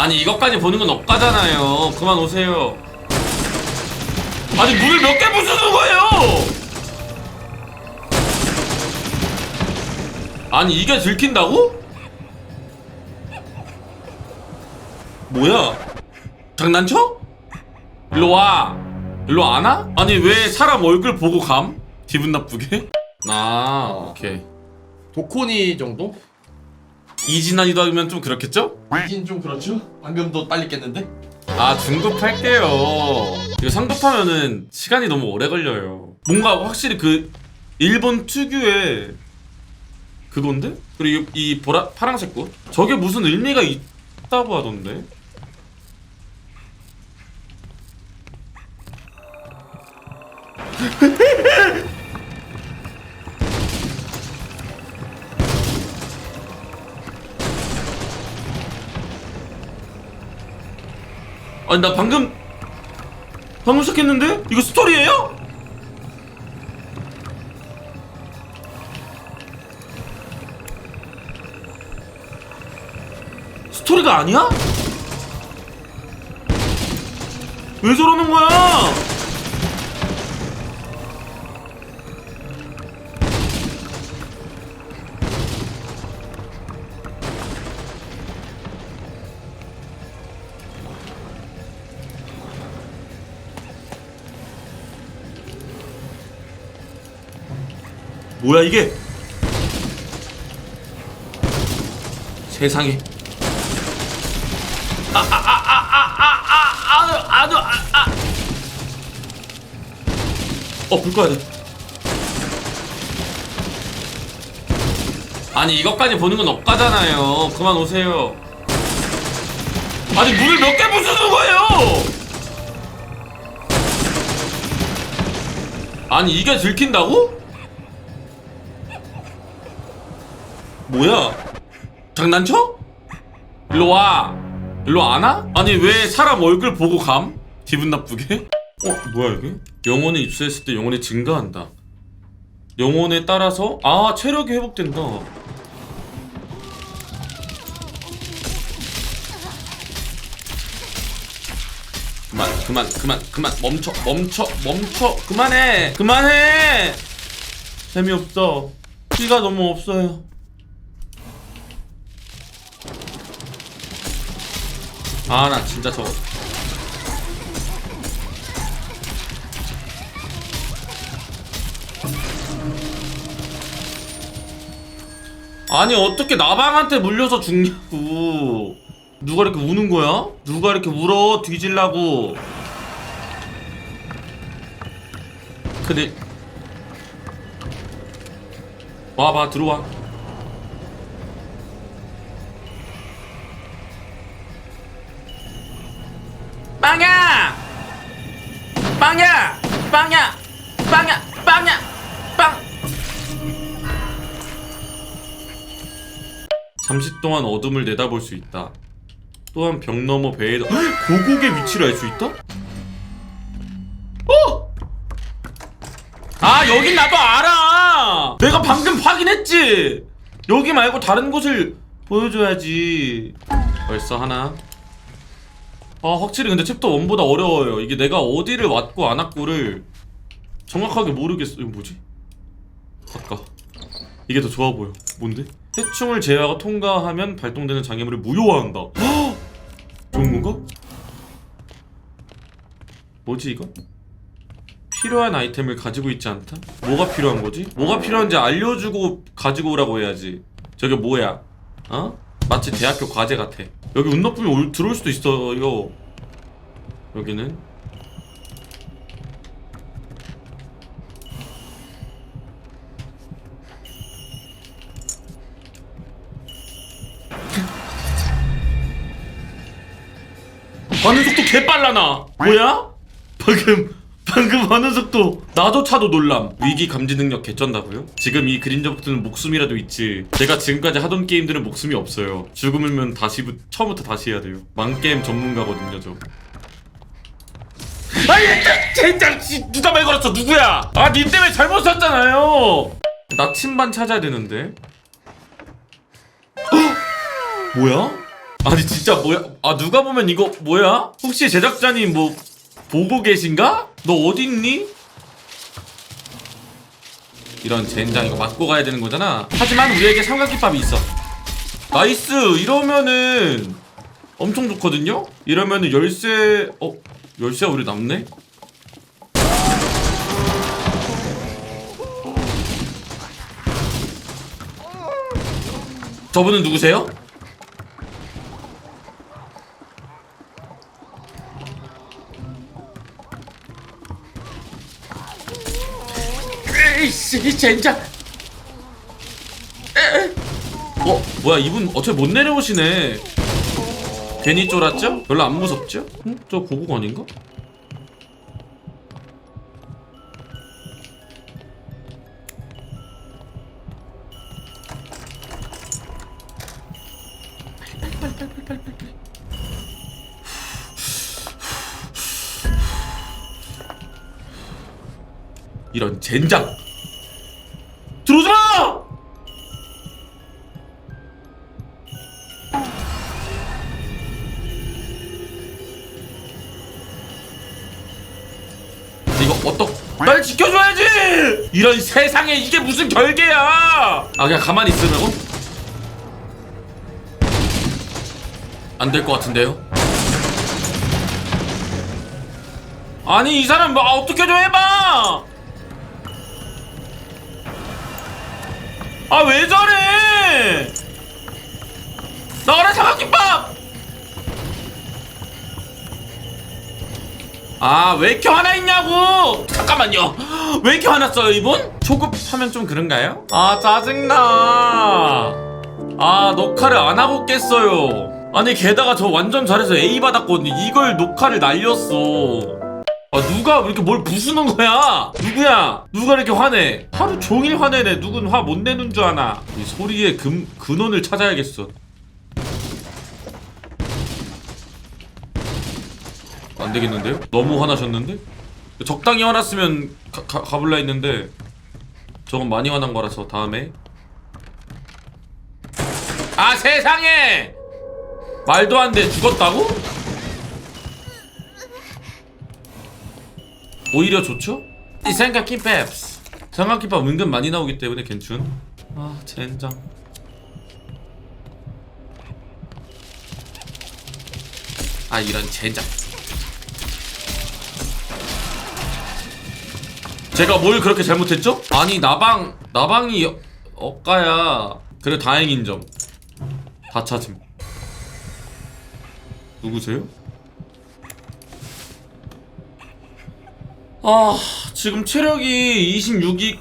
아니 이것까지 보는 건 억까잖아요. 그만 오세요. 아니 문을 몇 개 부수는 거예요? 아니 이게 들킨다고? 뭐야? 장난쳐? 일로 와. 일로 안 와? 아니 왜 사람 얼굴 보고 감? 기분 나쁘게? 아 오케이. 도코니 정도? 이진환이도 하면 좀 그렇겠죠? 이긴 좀 그렇죠? 방금도 빨리 깼는데? 아 중급 할게요 이거 상급하면은 시간이 너무 오래 걸려요 뭔가 확실히 그 일본 특유의 그건데? 그리고 이, 이 보라 파랑색 꽃 저게 무슨 의미가 있다고 하던데 아니 나 방금 방금 시작했는데? 이거 스토리예요? 스토리가 아니야? 왜 저러는 거야? 뭐야 이게? 세상에. 아, 아, 아, 아, 아, 아, 아, 아, 아, 아. 어, 불 꺼야 돼. 아니, 이것까지 보는 건 억까잖아요. 그만 오세요. 아니, 문을 몇 개 부수는 거예요? 아니, 이게 들킨다고? 뭐야? 장난쳐? 일로 와. 일로 안 와? 아니 왜 사람 얼굴 보고 감? 기분 나쁘게? 어 뭐야 이게? 영혼에 입수했을 때 영혼이 증가한다. 영혼에 따라서 아 체력이 회복된다. 그만 그만 그만 그만 멈춰 멈춰 멈춰 그만해 그만해 재미없어 피가 너무 없어요. 아 나 진짜 저거. 아니 어떻게 나방한테 물려서 죽냐고. 누가 이렇게 우는 거야? 누가 이렇게 울어? 뒤질라고. 그래 와봐 들어와 빵야! 빵야! 빵야! 빵! 잠시 동안 어둠을 내다볼 수 있다. 또한 벽 너머 배에도 헉! 고국의 위치를 알 수 있다? 어! 아 여긴 나도 알아! 내가 방금 확인했지! 여기 말고 다른 곳을 보여줘야지. 벌써 하나. 아 확실히 근데 챕터 1보다 어려워요 이게 내가 어디를 왔고 안 왔고를 정확하게 모르겠어 이거 뭐지? 아까 이게 더 좋아 보여 뭔데? 해충을 제외하고 통과하면 발동되는 장애물을 무효화한다 헉! 좋은 건가? 뭐지 이거? 필요한 아이템을 가지고 있지 않다? 뭐가 필요한 거지? 뭐가 필요한지 알려주고 가지고 오라고 해야지 저게 뭐야? 어? 마치 대학교 과제 같아. 여기 운나쁨이 올, 들어올 수도 있어요. 여기는. 반응 속도 개빨라 나? 뭐야? 방금 방금 반응 속도 나조차도 놀람 위기 감지 능력 개쩐다고요? 지금 이 그린저부터는 목숨이라도 있지 제가 지금까지 하던 게임들은 목숨이 없어요 죽으면 다시 부- 처음부터 다시 해야 돼요 망게임 전문가거든요 저 아니 젠장 씨 누가 말 걸었어 누구야 아님 때문에 잘못 샀잖아요 나침반 찾아야 되는데 헉! 뭐야? 아니 진짜 뭐야? 아 누가 보면 이거 뭐야? 혹시 제작자님 뭐 보고 계신가? 너 어디 있니? 이런 젠장 이거 맞고 가야 되는 거잖아. 하지만 우리에게 삼각김밥이 있어. 나이스 이러면은 엄청 좋거든요. 이러면은 열쇠 어 열쇠 우리 남네? 저분은 누구세요? 에이씨 젠장 에. 어 뭐야 이분 어차피 못 내려오시네 괜히 쫄았죠? 별로 안 무섭죠? 응? 저 고국 아닌가? 이런 젠장 어떡 날 지켜줘야지! 이런 세상에 이게 무슨 결계야! 아 그냥 가만히 있으라고? 안 될 것 같은데요? 아니 이 사람 뭐 어떻게 좀 해봐! 아 왜 저래! 나가라 삼각김밥 아 왜 이렇게 화나 있냐고 잠깐만요 왜 이렇게 화났어요 이분? 초급하면 좀 그런가요? 아 짜증나 아 녹화를 안 하고 깼어요 아니 게다가 저 완전 잘해서 A 받았거든요 이걸 녹화를 날렸어 아 누가 이렇게 뭘 부수는 거야? 누구야? 누가 이렇게 화내? 하루 종일 화내네. 누군 화 못 내는 줄 아나? 이 소리의 근 근원을 찾아야겠어. 안 되겠는데요? 너무 화나셨는데? 적당히 화났으면 가, 가, 가볼라 했는데 저건 많이 화난 거라서 다음에 아 세상에 말도 안 돼 죽었다고? 오히려 좋죠? 이 삼각김밥 삼각김밥 은근 많이 나오기 때문에 괜춘 아 젠장 아 이런 젠장 제가 뭘 그렇게 잘못했죠? 아니 나방 나방이 어- 억가야 그래 다행인 점다 찾음 누구세요? 아 지금 체력이 26이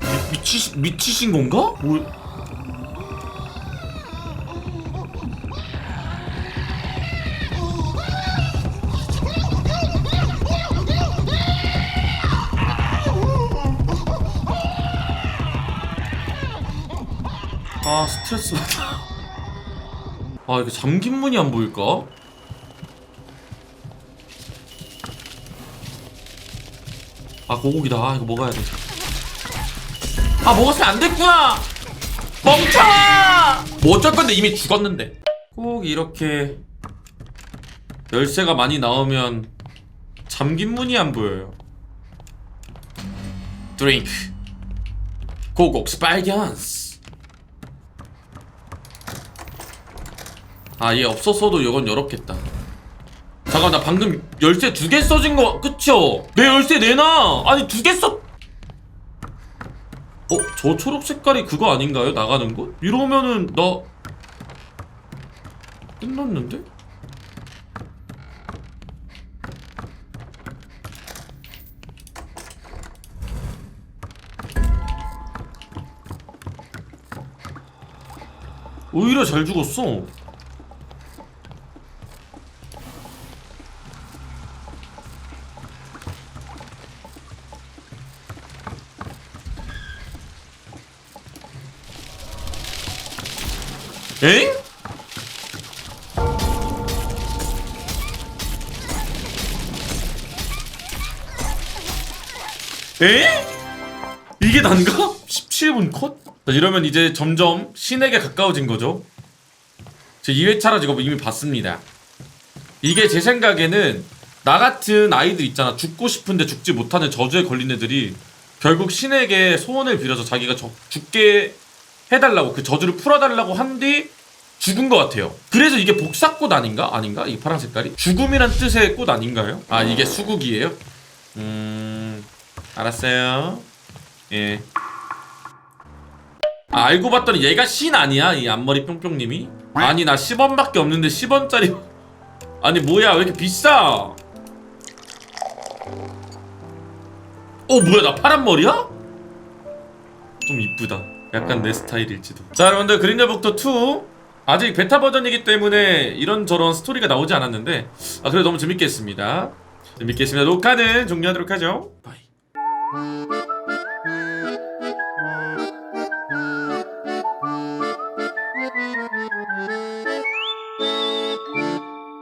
미, 미치 미치신 건가? 뭐 스트레스 받아 아 이거 잠긴 문이 안 보일까? 아아 이거 먹어야 돼아 먹었으면 안 됐구나! 멍청아! 뭐 어쩔 건데? 이미 죽었는데. 꼭 이렇게 열쇠가 많이 나오면 잠긴 문이 안 보여요. 드링크. 고곡 스파이견스 아 얘 없었어도 이건 열었겠다 잠깐 나 방금 열쇠 두 개 써진 거 그쵸? 내 열쇠 내놔 아니 두 개 써... 어? 저 초록 색깔이 그거 아닌가요? 나가는 곳? 이러면은 나... 끝났는데? 오히려 잘 죽었어 엥? 에? 이게 난가? 17분 컷? 자, 이러면 이제 점점 신에게 가까워진 거죠. 제 2회차라 지금 이미 봤습니다. 이게 제 생각에는 나 같은 아이들 있잖아. 죽고 싶은데 죽지 못하는 저주에 걸린 애들이 결국 신에게 소원을 빌어서 자기가 저- 죽게 해달라고 그 저주를 풀어달라고 한 뒤 죽은 것 같아요. 그래서 이게 복사꽃 아닌가? 아닌가? 이 파란 색깔이? 죽음이란 뜻의 꽃 아닌가요? 아 이게 수국이에요? 음 알았어요. 예. 아, 알고 봤더니 얘가 신 아니야 이 앞머리 뿅뿅님이? 아니 나 10원밖에 없는데 10원짜리 아니 뭐야 왜 이렇게 비싸? 어 뭐야 나 파란 머리야? 좀 이쁘다. 약간 내 스타일일지도. 자 여러분들 그린저북터 2 아직 베타 버전이기 때문에 이런저런 스토리가 나오지 않았는데 아 그래도 너무 재밌게 했습니다. 재밌게 했습니다. 녹화는 종료하도록 하죠. 바이.